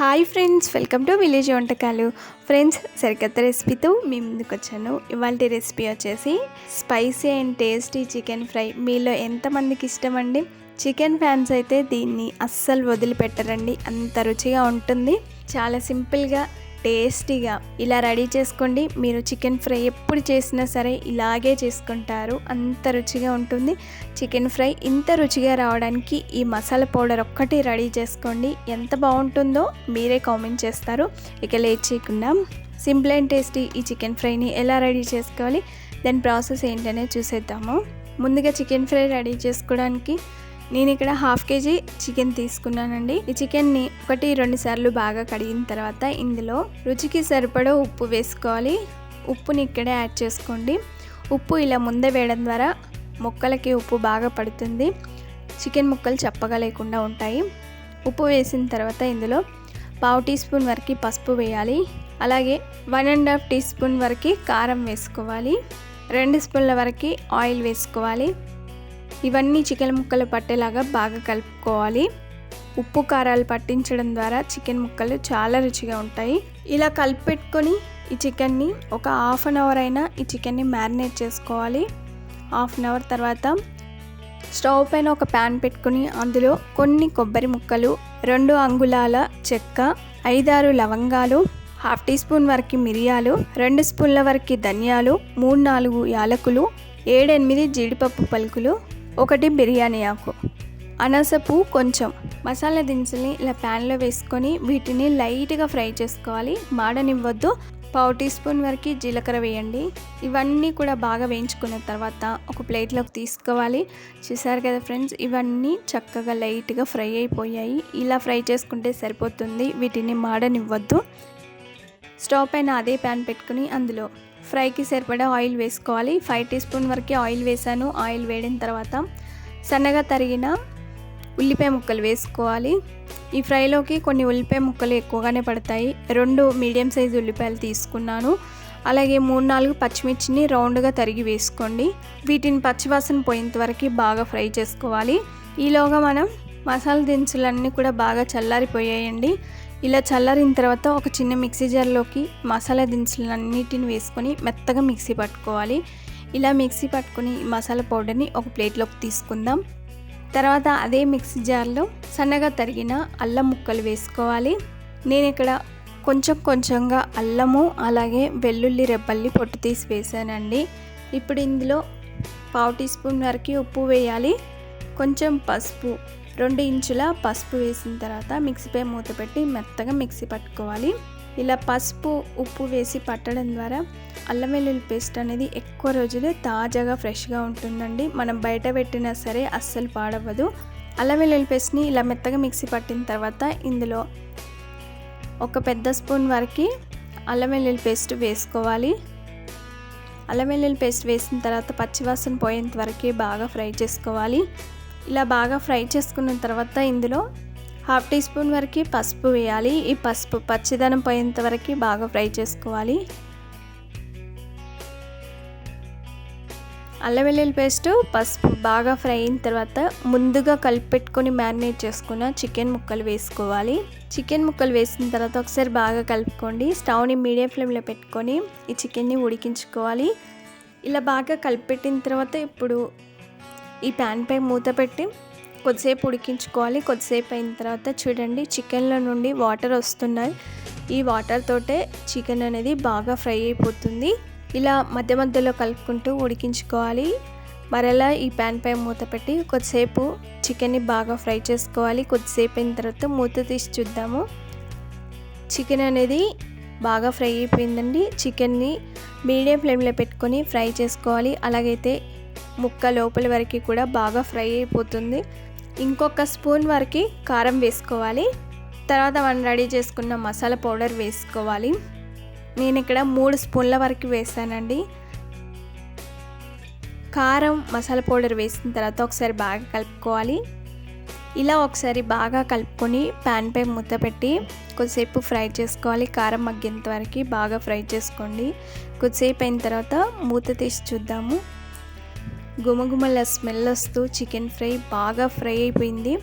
Hi friends welcome to village వంటకాలు. Friends సరికొత్త రెసిపీతో మీ ముందుకు వచ్చాను. ఇవాళ రెసిపీ వచ్చేసి spicy and tasty chicken fry. మీలో ఎంతమందికి ఇష్టం అండి చికెన్ ఫ్యాన్స్ అయితే దీన్ని అస్సలు వదిలిపెట్టరండి. అంత రుచిగా ఉంటుంది. చాలా సింపుల్గా టేస్టీగా ఇలా రెడీ చేసుకోండి. మీరు చికెన్ ఫ్రై ఎప్పుడు చేసినా సరే ఇలాగే చేసుకుంటారు. అంత రుచిగా ఉంటుంది. చికెన్ ఫ్రై ఇంత రుచిగా రావడానికి ఈ మసాలా పౌడర్ ఒక్కటి రెడీ చేసుకోండి. ఎంత బాగుంటుందో మీరే కామెంట్ చేస్తారు. ఇక లేట్ చేయకుండా సింపుల్ అండ్ టేస్టీ ఈ చికెన్ ఫ్రైని ఎలా రెడీ చేసుకోవాలి? దాని ప్రాసెస్ ఏంటనే చూసేద్దాము. ముందుగా చికెన్ ఫ్రై రెడీ చేసుకోవడానికి నేను ఇక్కడ హాఫ్ కేజీ చికెన్ తీసుకున్నానండి. ఈ చికెన్ని ఒకటి రెండు సార్లు బాగా కడిగిన తర్వాత ఇందులో రుచికి సరిపడా ఉప్పు వేసుకోవాలి. ఉప్పుని ఇక్కడే యాడ్ చేసుకోండి. ఉప్పు ఇలా ముందే వేయడం ద్వారా ముక్కలకి ఉప్పు బాగా పడుతుంది. చికెన్ ముక్కలు చప్పగా లేకుండా ఉంటాయి. ఉప్పు వేసిన తర్వాత ఇందులో పావు టీ స్పూన్ వరకు పసుపు వేయాలి. అలాగే one and half teaspoon వరకు కారం వేసుకోవాలి. రెండు స్పూన్ల వరకు ఆయిల్ వేసుకోవాలి. ఇవన్నీ చికెన్ ముక్కలు పట్టేలాగా బాగా కలుపుకోవాలి. ఉప్పు కారాలు పట్టించడం ద్వారా చికెన్ ముక్కలు చాలా రుచిగా ఉంటాయి. ఇలా కలిపి పెట్టుకొని ఈ చికెన్ని ఒక హాఫ్ అన్ అవర్ అయినా ఈ చికెన్ని మ్యారినేట్ చేసుకోవాలి. హాఫ్ అన్ అవర్ తర్వాత స్టవ్ పైన ఒక ప్యాన్ పెట్టుకుని అందులో కొన్ని కొబ్బరి ముక్కలు రెండు అంగుళాల చెక్క ఐదారు లవంగాలు హాఫ్ టీ స్పూన్ వరకు మిరియాలు రెండు స్పూన్ల వరకు ధనియాలు మూడు నాలుగు యాలకులు ఏడెనిమిది జీడిపప్పు పలుకులు ఒకటి బిర్యానీ ఆకు. అనసపు కొంచెం. మసాలా దినుసుల్ని ఇలా ప్యాన్లో వేసుకొని వీటిని లైట్గా ఫ్రై చేసుకోవాలి. మాడనివ్వద్దు. పావు టీ స్పూన్ వరకు జీలకర్ర వేయండి. ఇవన్నీ కూడా బాగా వేయించుకున్న తర్వాత ఒక ప్లేట్లోకి తీసుకోవాలి. చూసారు కదా ఫ్రెండ్స్ ఇవన్నీ చక్కగా లైట్గా ఫ్రై అయిపోయాయి. ఇలా ఫ్రై చేసుకుంటే సరిపోతుంది. వీటిని మాడనివ్వద్దు. స్టవ్ పైన అదే ప్యాన్ పెట్టుకుని అందులో ఫ్రైకి సరిపడా ఆయిల్ వేసుకోవాలి. ఫైవ్ టీ స్పూన్ వరకు ఆయిల్ వేసాను. ఆయిల్ వేడిన తర్వాత సన్నగా తరిగిన ఉల్లిపాయ ముక్కలు వేసుకోవాలి. ఈ ఫ్రైలోకి కొన్ని ఉల్లిపాయ ముక్కలు ఎక్కువగానే పడతాయి. రెండు మీడియం సైజు ఉల్లిపాయలు తీసుకున్నాను. అలాగే మూడు నాలుగు పచ్చిమిర్చిని రౌండ్గా తరిగి వేసుకోండి. వీటిని పచ్చివాసన పోయేంత వరకు బాగా ఫ్రై చేసుకోవాలి. ఈలోగా మనం మసాలా దినుసులన్నీ కూడా బాగా చల్లారిపోయాయండి. ఇలా చల్లారిన తర్వాత ఒక చిన్న మిక్సీ జార్లోకి మసాలా దినుసులన్నిటిని వేసుకొని మెత్తగా మిక్సీ పట్టుకోవాలి. ఇలా మిక్సీ పట్టుకొని మసాలా పౌడర్ని ఒక ప్లేట్లోకి తీసుకుందాం. తర్వాత అదే మిక్సీ జార్లో సన్నగా తరిగిన అల్లం ముక్కలు వేసుకోవాలి. నేను ఇక్కడ కొంచెం కొంచెంగా అల్లము అలాగే వెల్లుల్లి రెబ్బల్ని పొట్టు తీసి వేసానండి. ఇప్పుడు ఇందులో పావు టీ స్పూన్ వరకు ఉప్పు వేయాలి. కొంచెం పసుపు రెండు ఇంచుల పసుపు వేసిన తర్వాత మిక్సీపై మూత పెట్టి మెత్తగా మిక్సీ పట్టుకోవాలి. ఇలా పసుపు ఉప్పు వేసి పట్టడం ద్వారా అల్లం వెల్లుల్లి పేస్ట్ అనేది ఎక్కువ రోజులు తాజాగా ఫ్రెష్గా ఉంటుందండి. మనం బయట పెట్టినా సరే అస్సలు పాడవ్వదు. అల్లం వెల్లుల్లి పేస్ట్ని ఇలా మెత్తగా మిక్సీ పట్టిన తర్వాత ఇందులో ఒక పెద్ద స్పూన్ వరకు అల్లం వెల్లుల్లి పేస్ట్ వేసుకోవాలి. అల్లం వెల్లుల్లి పేస్ట్ వేసిన తర్వాత పచ్చివాసన పోయేంత వరకు బాగా ఫ్రై చేసుకోవాలి. ఇలా బాగా ఫ్రై చేసుకున్న తర్వాత ఇందులో హాఫ్ టీ స్పూన్ వరకు పసుపు వేయాలి. ఈ పసుపు పచ్చిదనం పోయేంత వరకు బాగా ఫ్రై చేసుకోవాలి. అల్లం వెల్లుల్లి పేస్ట్ పసుపు బాగా ఫ్రై అయిన తర్వాత ముందుగా కలిపెట్టుకొని మ్యారినేట్ చేసుకున్న చికెన్ ముక్కలు వేసుకోవాలి. చికెన్ ముక్కలు వేసిన తర్వాత ఒకసారి బాగా కలుపుకోండి. స్టవ్ని మీడియం ఫ్లేమ్లో పెట్టుకొని ఈ చికెన్ని ఉడికించుకోవాలి. ఇలా బాగా కలిపెట్టిన తర్వాత ఇప్పుడు ఈ ప్యాన్ పై మూత పెట్టి కొద్దిసేపు ఉడికించుకోవాలి. కొద్దిసేపు అయిన తర్వాత చూడండి చికెన్లో నుండి వాటర్ వస్తున్నాయి. ఈ వాటర్ తోటే చికెన్ అనేది బాగా ఫ్రై అయిపోతుంది. ఇలా మధ్య మధ్యలో కలుపుకుంటూ ఉడికించుకోవాలి. మరలా ఈ ప్యాన్ పై మూత పెట్టి కొద్దిసేపు చికెన్ని బాగా ఫ్రై చేసుకోవాలి. కొద్దిసేపు అయిన తర్వాత మూత తీసి చూద్దాము. చికెన్ అనేది బాగా ఫ్రై అయిపోయిందండి. చికెన్ని మీడియం ఫ్లేమ్లో పెట్టుకొని ఫ్రై చేసుకోవాలి. అలాగైతే ముక్క లోపలి వరకు కూడా బాగా ఫ్రై అయిపోతుంది. ఇంకొక స్పూన్ వరకు కారం వేసుకోవాలి. తర్వాత మనం రెడీ చేసుకున్న మసాలా పౌడర్ వేసుకోవాలి. నేను ఇక్కడ మూడు స్పూన్ల వరకు వేసానండి. కారం మసాలా పౌడర్ వేసిన తర్వాత ఒకసారి బాగా కలుపుకోవాలి. ఇలా ఒకసారి బాగా కలుపుకొని ప్యాన్పై మూత పెట్టి కొద్దిసేపు ఫ్రై చేసుకోవాలి. కారం మగ్గేంత వరకు బాగా ఫ్రై చేసుకోండి. కొద్దిసేపు అయిన తర్వాత మూత తీసి చూద్దాము. గుమగుమల స్మెల్ వస్తూ చికెన్ ఫ్రై బాగా ఫ్రై అయిపోయింది.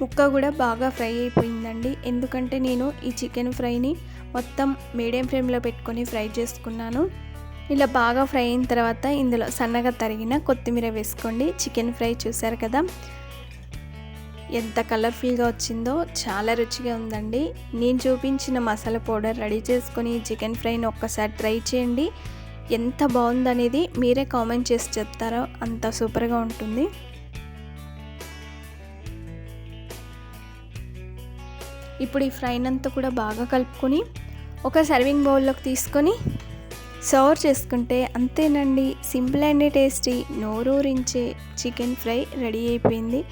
ముక్క కూడా బాగా ఫ్రై అయిపోయిందండి. ఎందుకంటే నేను ఈ చికెన్ ఫ్రైని మొత్తం మీడియం ఫ్లేమ్లో పెట్టుకొని ఫ్రై చేసుకున్నాను. ఇలా బాగా ఫ్రై అయిన తర్వాత ఇందులో సన్నగా తరిగిన కొత్తిమీర వేసుకోండి. చికెన్ ఫ్రై చూసారు కదా? ఎంత కలర్ఫుల్గా వచ్చిందో చాలా రుచిగా ఉందండి. నేను చూపించిన మసాలా పౌడర్ రెడీ చేసుకొని చికెన్ ఫ్రైని ఒక్కసారి ట్రై చేయండి. ఎంత బాగుందనేది మీరే కామెంట్ చేసి చెప్తారో అంత సూపర్గా ఉంటుంది. ఇప్పుడు ఈ ఫ్రైన్ అంతా కూడా బాగా కలుపుకొని ఒక సర్వింగ్ బౌల్లోకి తీసుకొని సర్వ్ చేసుకుంటే అంతేనండి. సింపుల్ అండ్ టేస్టీ నోరూరించే చికెన్ ఫ్రై రెడీ అయిపోయింది.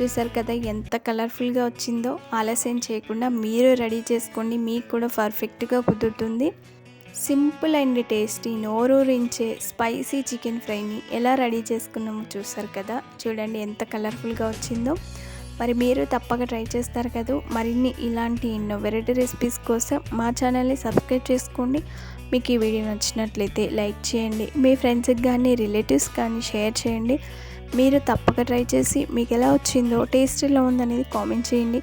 చూసారు కదా ఎంత కలర్ఫుల్గా వచ్చిందో. ఆలస్యం చేయకుండా మీరు రెడీ చేసుకోండి. మీకు కూడా పర్ఫెక్ట్గా కుదురుతుంది. సింపుల్ అండ్ టేస్టీ నోరూరించే స్పైసీ చికెన్ ఫ్రైని ఎలా రెడీ చేసుకున్నామో చూస్తారు కదా? చూడండి ఎంత కలర్ఫుల్గా వచ్చిందో. మరి మీరు తప్పక ట్రై చేస్తారు కదా? మరిన్ని ఇలాంటి ఎన్నో వెరైటీ రెసిపీస్ కోసం మా ఛానల్ని సబ్స్క్రైబ్ చేసుకోండి. మీకు ఈ వీడియో నచ్చినట్లయితే లైక్ చేయండి. మీ ఫ్రెండ్స్కి కానీ రిలేటివ్స్ కానీ షేర్ చేయండి. మీరు తప్పక ట్రై చేసి మీకు ఎలా వచ్చిందో టేస్ట్ ఎలా ఉందనేది కామెంట్ చేయండి.